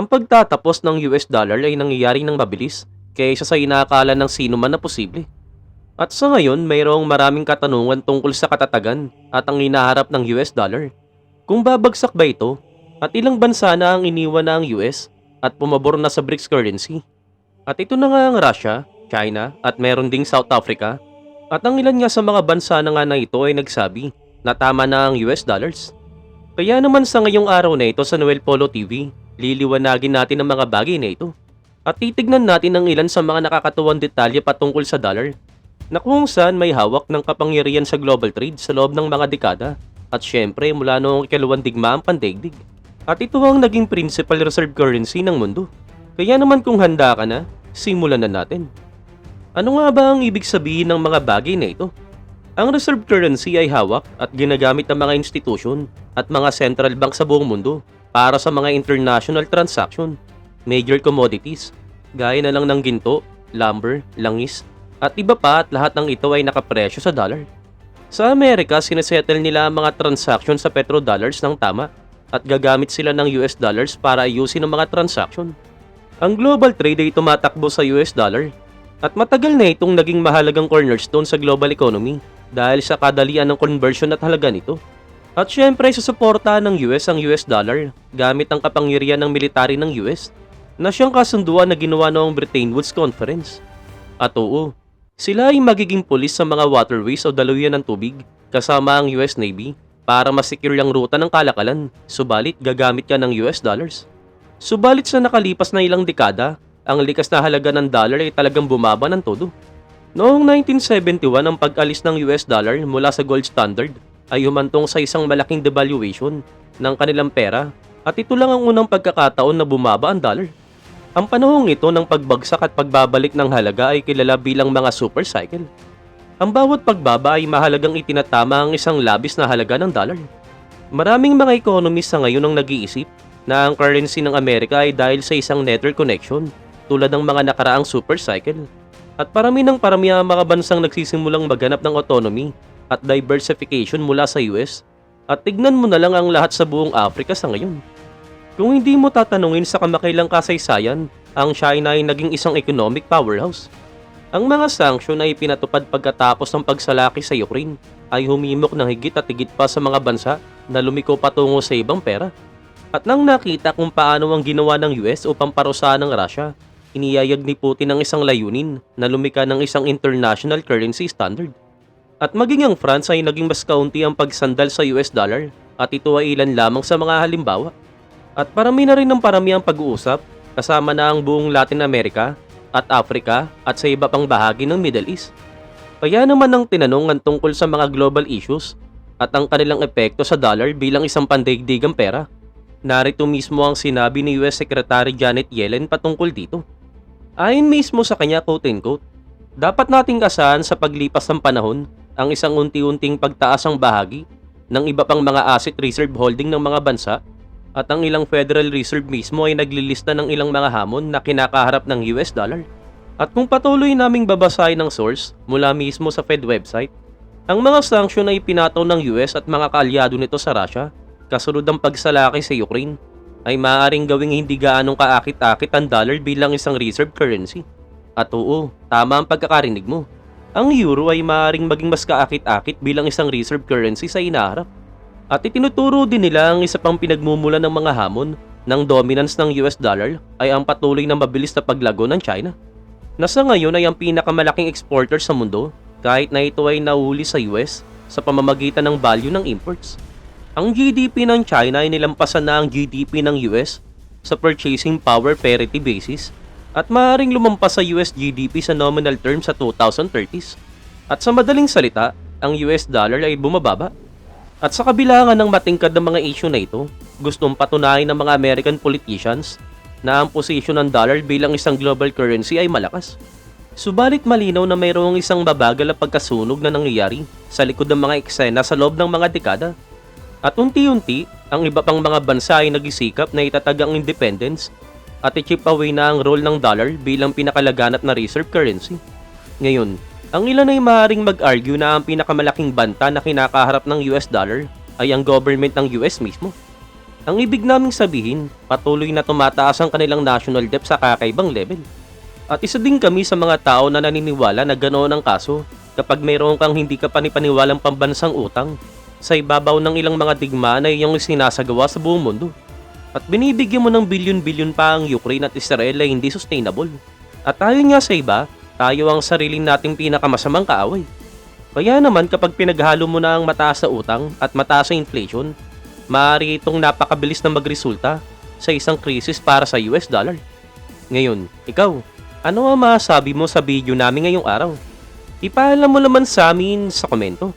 Ang pagtatapos ng US dollar ay nangyayari ng mabilis kaysa sa inaakala ng sino man na posible. At sa ngayon, mayroong maraming katanungan tungkol sa katatagan at ang inaharap ng US dollar. Kung babagsak ba ito at ilang bansa na ang iniwan na ang US at pumabor na sa BRICS currency. At ito na nga ang Russia, China at meron ding South Africa. At ang ilan nga sa mga bansa na nga na ito ay nagsabi na tama na ang US dollars. Kaya naman sa ngayong araw na ito sa Noel Polo TV, liliwanagin natin ang mga bagay na ito. At titignan natin ang ilan sa mga nakakatuwang detalye patungkol sa dollar na kung saan may hawak ng kapangyarihan sa global trade sa loob ng mga dekada at syempre mula noong ikalawang digma ang pandaigdig. At ito ang naging principal reserve currency ng mundo. Kaya naman kung handa ka na, simulan na natin. Ano nga ba ang ibig sabihin ng mga bagay na ito? Ang reserve currency ay hawak at ginagamit ng mga institusyon at mga central bank sa buong mundo para sa mga international transaction, major commodities, gaya na lang ng ginto, lumber, langis, at iba pa at lahat ng ito ay nakapresyo sa dollar. Sa Amerika, sinesettle nila ang mga transaction sa petrodollars ng tama at gagamit sila ng US dollars para ayusin ang mga transaction. Ang global trade ay tumatakbo sa US dollar at matagal na itong naging mahalagang cornerstone sa global economy dahil sa kadalian ng conversion at halaga nito. At syempre susuportahan ng US ang US dollar gamit ang kapangyarihan ng military ng US na siyang kasunduan na ginawa noong Bretton Woods Conference. At oo, sila ay magiging pulis sa mga waterways o daluyan ng tubig kasama ang US Navy para masecure ang ruta ng kalakalan, subalit gagamit ka ng US dollars. Subalit sa nakalipas na ilang dekada, ang likas na halaga ng dollar ay talagang bumaba ng todo. Noong 1971 ang pag-alis ng US dollar mula sa gold standard ay humantong sa isang malaking devaluation ng kanilang pera at ito lang ang unang pagkakataon na bumaba ang dollar. Ang panahong ito ng pagbagsak at pagbabalik ng halaga ay kilala bilang mga super cycle. Ang bawat pagbaba ay mahalagang itinatama ang isang labis na halaga ng dollar. Maraming mga economists sa ngayon ang nag-iisip na ang currency ng Amerika ay dahil sa isang network connection tulad ng mga nakaraang super cycle. At parami ng parami ang mga bansang nagsisimulang maghanap ng autonomy at diversification mula sa US at tignan mo na lang ang lahat sa buong Africa sa ngayon. Kung hindi mo tatanungin sa kamakailang kasaysayan, ang China ay naging isang economic powerhouse. Ang mga sanksyon ay pinatupad pagkatapos ng pagsalaki sa Ukraine ay humimok ng higit at higit pa sa mga bansa na lumiko patungo sa ibang pera. At nang nakita kung paano ang ginawa ng US upang parusahan ng Russia, iniyayag ni Putin ang isang layunin na lumika ng isang international currency standard. At maging ang France ay naging mas kaunti ang pagsandal sa US dollar at ito ay ilan lamang sa mga halimbawa. At parami na rin ng parami ang pag-uusap kasama na ang buong Latin America at Africa at sa iba pang bahagi ng Middle East. Kaya naman ang tinanong tungkol sa mga global issues at ang kanilang epekto sa dollar bilang isang pandaigdigang pera. Narito mismo ang sinabi ni US Secretary Janet Yellen patungkol dito. Ayon mismo sa kanya quote-unquote, dapat nating asahan sa paglipas ng panahon ang isang unti-unting pagtaas ng bahagi ng iba pang mga asset reserve holding ng mga bansa at ang ilang Federal Reserve mismo ay naglilista ng ilang mga hamon na kinakaharap ng US dollar. At kung patuloy naming babasahin ng source mula mismo sa Fed website, ang mga sanksyon ay pinataw ng US at mga kaalyado nito sa Russia kasunod ng pagsalaki sa Ukraine ay maaaring gawing hindi gaanong kaakit-akit ang dollar bilang isang reserve currency. At oo, tama ang pagkakarinig mo. Ang euro ay maaaring maging mas kaakit-akit bilang isang reserve currency sa inaharap. At itinuturo din nila ang isa pang pinagmumula ng mga hamon ng dominance ng US dollar ay ang patuloy na mabilis na paglago ng China. Nasa ngayon ay ang pinakamalaking exporter sa mundo kahit na ito ay nahuli sa US sa pamamagitan ng value ng imports. Ang GDP ng China ay nilampasan na ang GDP ng US sa purchasing power parity basis at maaaring lumampas sa US GDP sa nominal terms sa 2030s. At sa madaling salita, ang US dollar ay bumababa. At sa kabilangan ng matingkad ng mga issue na ito, gustong patunayan ng mga American politicians na ang posisyon ng dollar bilang isang global currency ay malakas. Subalit malinaw na mayroong isang babagal na pagkasunog na nangyayari sa likod ng mga eksena sa loob ng mga dekada. At unti-unti, ang iba pang mga bansa ay nagisikap na itatag ang independence at i-chip away na ang role ng dollar bilang pinakalaganap na reserve currency. Ngayon, ang ilan ay maaaring mag-argue na ang pinakamalaking banta na kinakaharap ng US dollar ay ang government ng US mismo. Ang ibig naming sabihin, patuloy na tumataas ang kanilang national debt sa kakaibang level. At isa din kami sa mga tao na naniniwala na ganoon ang kaso kapag mayroon kang hindi ka panipaniwalang pambansang utang sa ibabaw ng ilang mga digmaan na iyong sinasagawa sa buong mundo. At binibigyan mo ng bilyon-bilyon pa ang Ukraine at Israel ay hindi sustainable. At ayon nga sa iba, tayo ang sarili nating pinakamasamang kaaway. Kaya naman kapag pinaghalo mo na ang mataas na utang at mataas na inflation, maaari itong napakabilis na magresulta sa isang krisis para sa US dollar. Ngayon, ikaw, ano ang masabi mo sa video namin ngayong araw? Ipaalam mo naman sa amin sa komento.